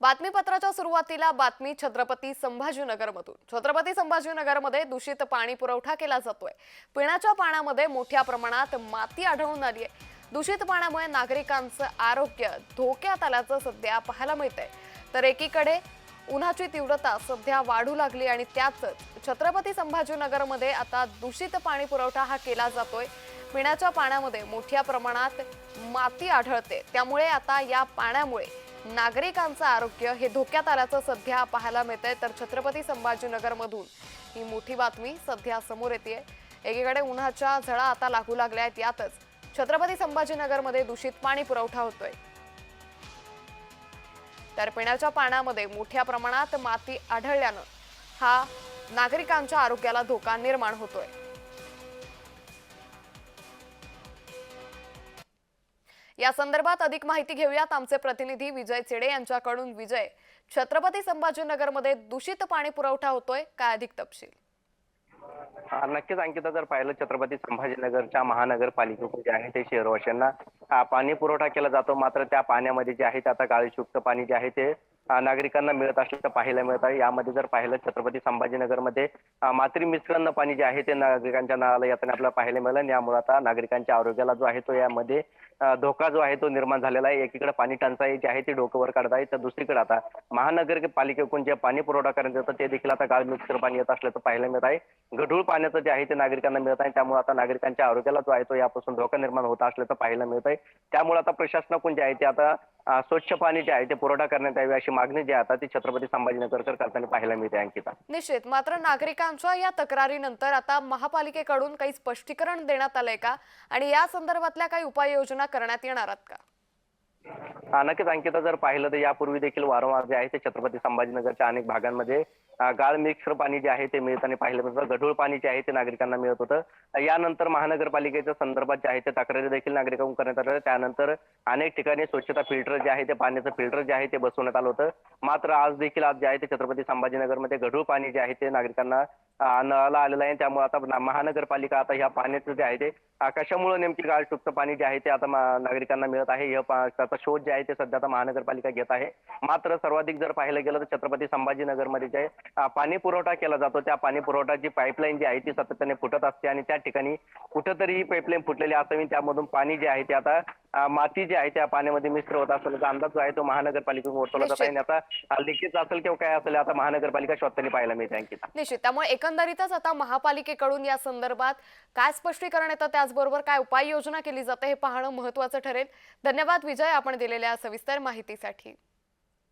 बातमीपत्राच्या सुरुवातीला बातमी छत्रपती संभाजीनगरमधून. छत्रपती संभाजीनगरमध्ये दूषित पाणी पुरवठा केला जातोय. पिण्याच्या पाण्यामध्ये मोठ्या प्रमाणात माती आढळून आली आहे दूषित पाण्यामुळे नागरिकांचं आरोग्य धोक्यात आल्याचं सध्या पाहायला मिळतंय. तर एकीकडे उन्हाची तीव्रता सध्या वाढू लागली आणि त्यातच छत्रपती संभाजीनगरमध्ये आता दूषित पाणी पुरवठा हा केला जातोय. पिण्याच्या पाण्यामध्ये मोठ्या प्रमाणात माती आढळते. त्यामुळे आता या पाण्यामुळे नागरिकांचं आरोग्य हे धोक्यात आल्याचं सध्या पाहायला मिळतंय. तर छत्रपती संभाजीनगरमधून ही मोठी बातमी सध्या समोर येते एकीकडे उन्हाच्या झळा आता लागू लागल्या आहेत यातच छत्रपती संभाजीनगरमध्ये दूषित पाणी पुरवठा होतोय. तर पिण्याच्या पाण्यामध्ये मोठ्या प्रमाणात माती आढळल्यानं हा नागरिकांच्या आरोग्याला धोका निर्माण होतोय. या संदर्भात अधिक माहिती घेऊयात आमचे प्रतिनिधी विजय चेडे यांच्याकडून. विजय छत्रपती संभाजीनगरमध्ये दूषित पाणी पुरवठा होतोय काय अधिक तपशील? हा, नक्कीच अंकिता जर पाहिलं छत्रपती संभाजीनगरच्या महानगरपालिकेकडून जे आहे ते शहरवाशांना पाणी पुरवठा केला जातो मात्र त्या पाण्यामध्ये जे आहे ते आता गाळयुक्त पाणी जे आहे ते नागरिकांना मिळत असल्याचं पाहायला मिळत आहे. यामध्ये जर पाहिलं छत्रपती संभाजीनगरमध्ये अ, मात्री मिश्रण पाणी जे आहे ते नागरिकांच्या नळाला येताना आपल्याला पाहायला मिळालं. आणि यामुळे आता नागरिकांच्या आरोग्याला जो आहे तो यामध्ये धोका जो आहे तो निर्माण झालेला आहे. एकीकडे पाणी टंचाई जी आहे ती डोकंवर काढत आहे. तर दुसरीकडे आता महानगरपालिकेकडून जे पाणी पुरवठा करण्यात येतं ते देखील आता गाळ मिक्सर पाणी येत असल्याचं पाहायला मिळत आहे. गढूळ पाण्याचं जे आहे ते नागरिकांना मिळत आहे. त्यामुळे आता नागरिकांच्या आरोग्याला जो आहे तो यापासून धोका निर्माण होत असल्याचं पाहायला मिळत आहे. त्यामुळे आता प्रशासनाकडून जे आहे ते आता स्वच्छ पाणी जे आहे ते पुरवठा करण्यात यावी अशी मागणी जी आता ती छत्रपती संभाजीनगरकर करताना पाहायला मिळते अंकिता निश्चित. मात्र नागरिकांच्या या तक्रारीनंतर आता महापालिकेकडून काही स्पष्टीकरण देण्यात आलंय का? आणि या संदर्भातल्या काही उपाययोजना करण्यात येणार आहेत का? हा नक्कीच. अंकिता जर पाहिलं तर यापूर्वी देखील वारंवार जे आहे ते छत्रपती संभाजीनगरच्या अनेक भागांमध्ये गाळ मिक्सर पाणी जे आहे ते मिळताना पाहिलं मिळतं गढूळ पाणी जे आहे ते नागरिकांना मिळत होतं. यानंतर महानगरपालिकेच्या संदर्भात जे आहे ते तक्रारी देखील नागरिकांकडून करण्यात आल्या. त्यानंतर अनेक ठिकाणी स्वच्छता फिल्टर जे आहे ते पाण्याचं फिल्टर जे आहे ते बसवण्यात आलं होतं. मात्र आज देखील आज जे आहे ते छत्रपती संभाजीनगरमध्ये गढूळ पाणी जे आहे ते नागरिकांना अ, नळाला आलेलं आहे. त्यामुळे आता ना- महानगरपालिका आता ह्या पाण्याचं जे आहे ते अ, कशामुळे नेमकी गाळयुक्त पाणी जे आहे ते आता मा- नागरिकांना मिळत आहे. हे पा- त्याचा शोध जे आहे ते सध्या आता महानगरपालिका घेत आहे. मात्र सर्वाधिक जर पाहायला गेलं तर छत्रपती संभाजीनगरमध्ये जे आहे, अ, पाणी पुरवठा केला जातो. त्या पाणी पुरवठाची पाईपलाईन जी आहे ती सातत्याने फुटत असते आणि त्या ठिकाणी कुठंतरी ही पाईपलाईन फुटलेली असावी. त्यामधून पाणी जे आहे ते आता अ, माती जी आहे त्या पाण्यामध्ये मिश्र होत असल्याचा अंदाज जो आहे तो महानगरपालिकेकडून वर्तवला जात आहे आणि आता लिकेज असेल किंवा काय असेल आता महानगरपालिका शोधताना पाहायला मिळते अंकिता निश्चित. त्यामुळे एकंदरीतच आता महापालिकेकडून या संदर्भात काय स्पष्टीकरण येतं त्याचबरोबर काय उपाययोजना केली जाते हे पाहणं महत्वाचं ठरेल. धन्यवाद विजय आपण दिलेल्या सविस्तर माहितीसाठी.